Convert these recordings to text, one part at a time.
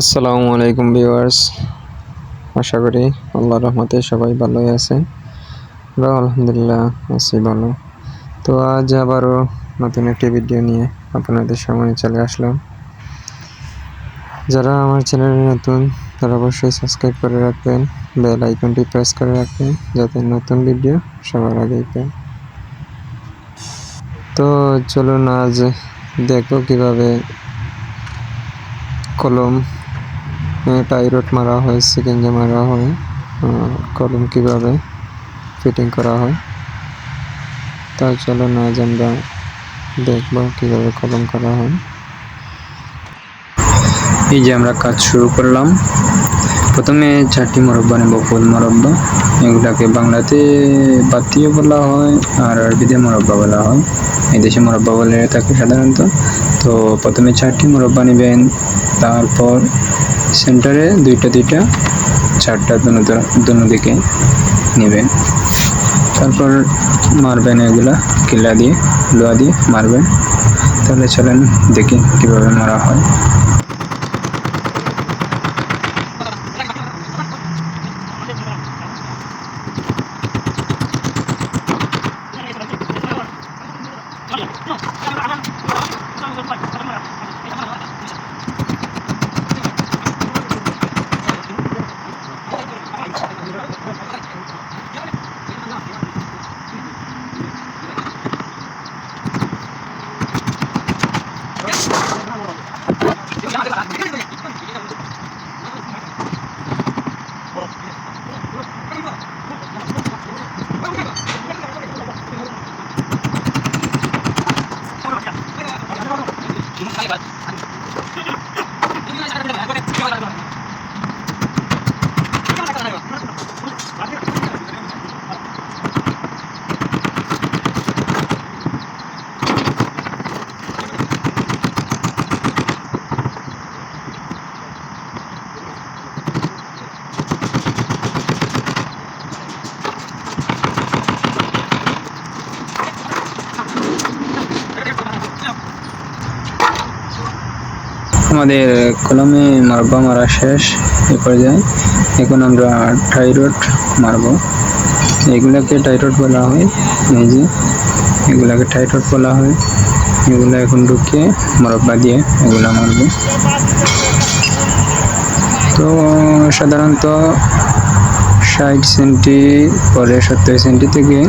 আসসালামু আলাইকুম ভিউয়ার্স। আশা করি আল্লাহর রহমতে সবাই ভালোই আছেন আমরা আলহামদুলিল্লাহ আছি ভালো। তো আজ আবারও নতুন একটি ভিডিও নিয়ে আপনাদের সামনে চলে আসলাম। যারা আমার চ্যানেলে নতুন, তারা অবশ্যই সাবস্ক্রাইব করে রাখবেন বেল আইকনটি প্রেস করে রাখবেন, যাতে নতুন ভিডিও সবার আগেই পান তো চলুন আজ দেখো কীভাবে কলম টাইরট মারা হয় সিকেঞ্জা মারা হয় কলম কীভাবে ফিটিং করা হয় তা চলো না আজ আমরা দেখব কীভাবে কলম করা হয়। এই যে আমরা কাজ শুরু করলাম। প্রথমে চারটি মরব্বা নেব, ফুল মরব্বা। এগুলাকে বাংলাতে বাতিও বলা হয়, আর আরবিতে মরব্বা বলা হয়। এই দেশে মরব্বা বলে থাকে সাধারণত। তো প্রথমে চারটি মরব্বা নেবেন, তারপর সেন্টারে দুইটা দুইটা, চারটা দুনো দিকে নেবেন তারপর মারবেন এগুলা কিলা দিয়ে, লোয়া দিয়ে মারবেন। তাহলে চলেন দেখি কীভাবে মারা হয়। আমাদের কলমে মারবা, মারা শেষ। এ পর্যায়ে এখন আমরা টাইরট মারব। এগুলাকে টাইরট বলা হয়। এই যে, এগুলাকে টাইরট বলা হয়। এগুলো এখন ঢুকিয়ে মরব্বা দিয়ে এগুলা মারব। তো, সাধারণত ষাট সেন্টি পরে সত্তর সেন্টি থেকে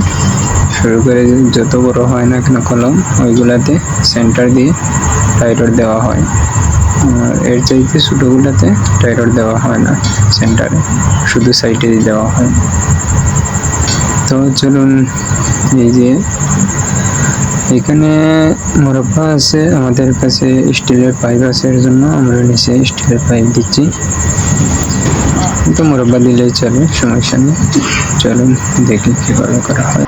শুরু করে যত বড় হয় না কেন কলম, ওইগুলাতে সেন্টার দিয়ে টাইরট দেওয়া হয়। এর চাইতে ছোটোগুলোতে টাইরট দেওয়া হয় না সেন্টারে শুধু সাইডে দেওয়া হয়। তো চলুন, এই যে এখানে মোরব্বা আছে, আমাদের কাছে স্টিলের পাইপ আছে, এর জন্য আমরা নিচে স্টিলের পাইপ দিচ্ছি। তো মোরব্বা দিলেই চলে, সমস্যা নেই। চলুন, দেখি কীভাবে করা হয়।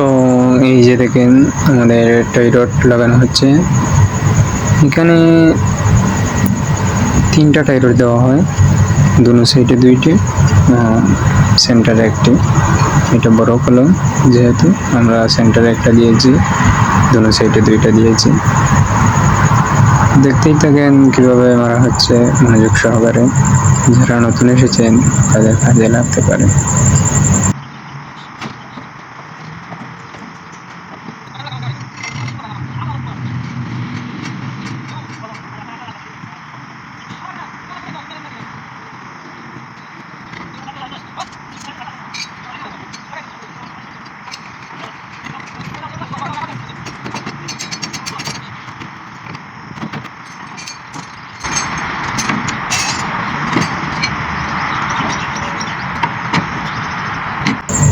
তো এই যে দেখেন আমাদের টাইরট লাগানো হচ্ছে। এখানে তিনটা টাইরট দেওয়া হয়, দুনো সাইডে দুইটি সেন্টারে একটি। এটা বড় কলম যেহেতু, আমরা সেন্টারে একটা দিয়েছি, দুনো সাইডে দুইটা দিয়েছি। দেখতেই থাকেন কীভাবে মারা হচ্ছে মনোযোগ সহকারে। যারা নতুন এসেছেন, তাদের কাজে লাগতে পারে।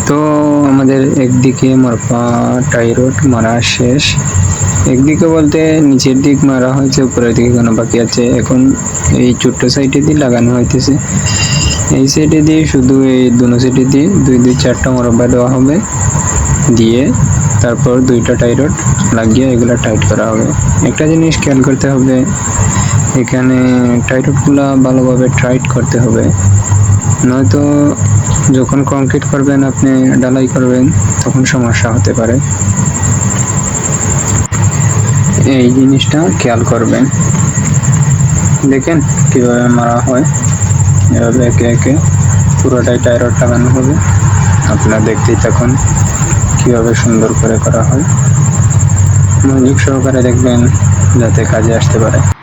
তো আমাদের একদিকে মরপা টাইরোড মারা শেষ। একদিকে বলতে নিচের দিক মারা হয়েছে, উপরের দিকে কোনো বাকি আছে। এখন এই ছোট্ট সাইডে দিয়ে লাগানো হইতেছে। এই সাইডে দিয়ে শুধু এই দুনো সাইডে দিয়ে দুই দুই, চারটা মরব্বা দেওয়া হবে। দিয়ে তারপর দুইটা টাইরড লাগিয়ে এগুলো টাইট করা হবে। একটা জিনিস খেয়াল করতে হবে, এখানে টাইরডগুলো ভালোভাবে টাইট করতে হবে। নয়তো যখন কংক্রিট করবেন, আপনি ডালাই করবেন, তখন সমস্যা হতে পারে। এই জিনিসটা খেয়াল করবেন। দেখেন কীভাবে মারা হয়। এভাবে একে একে পুরোটাই টায়ারড লাগানো হবে। আপনারা দেখতেই থাকুন কীভাবে সুন্দর করে করা হয়। মনোযোগ সহকারে দেখবেন যাতে কাজে আসতে পারে।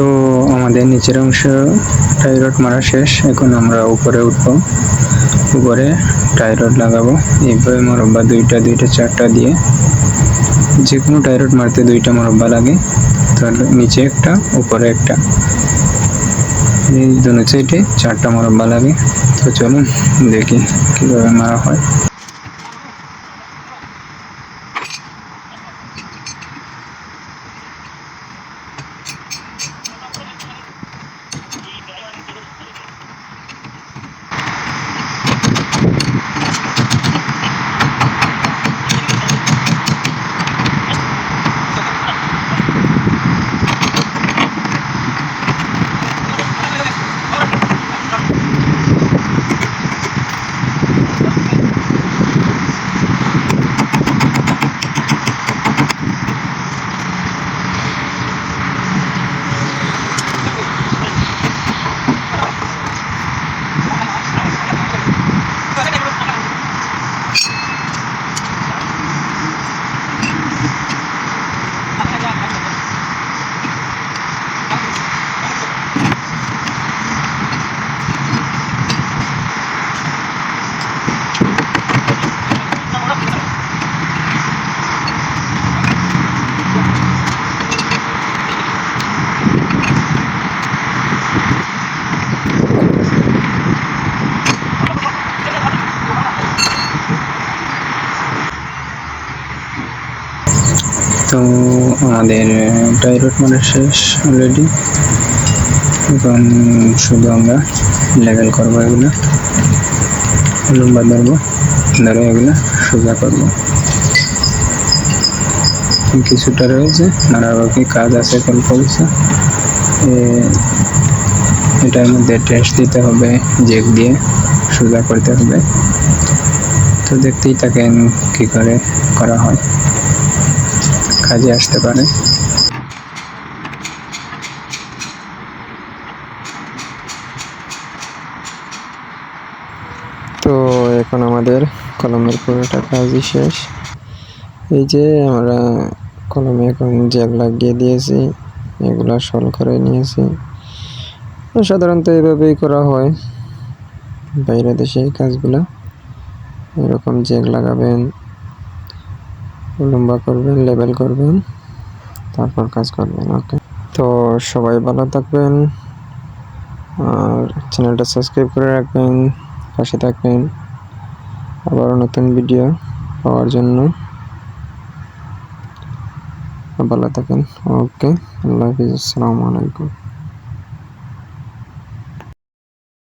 তো আমাদের নিচের অংশ টাইরড মারা শেষ। এখন আমরা উপরে উঠব। উপরে টাইরড লাগাবো। এইভাবে মরব্বা দুইটা দুইটা, চারটা দিয়ে যে কোনো টাইরড মারতে দুইটা মরব্বা লাগে। তাহলে নিচে একটা, উপরে একটা। এই সাইডে চারটা মরব্বা লাগে। তো চলুন দেখি কীভাবে মারা হয়। তো আমাদের টাইরড মানে শেষ অলরেডি এখন শুধু আমরা লেভেল করব এগুলো। লম্বা ধরবো, ধরে এগুলো সোজা করব। কিছুটা রয়েছে আর বাকি কাজ আছে অল্প কিছু এটার মধ্যে টেস্ট দিতে হবে জেক দিয়ে সোজা করতে হবে। তো দেখতেই থাকেন কি করে করা হয়। কাজে আসতে পারে। তো এখন আমাদের কলমের পুরোটা কাজই শেষ। এই যে আমরা কলমে এখন জ্যাক লাগিয়ে দিয়েছি, এগুলা সল করে নিয়েছি। সাধারণত এভাবেই করা হয়। বাইরে দেশে কাজগুলা। এরকম জ্যাক লাগাবেন লম্বা করবেন, লেবেল করবেন, তারপর কাজ করবেন ওকে তো সবাই ভালো থাকবেন, আর চ্যানেলটা সাবস্ক্রাইব করে রাখবেন, পাশে থাকবেন, আবারও নতুন ভিডিও পাওয়ার জন্য। ভালো থাকেন ওকে আল্লাহ হাফিজ, আসসালামু আলাইকুম।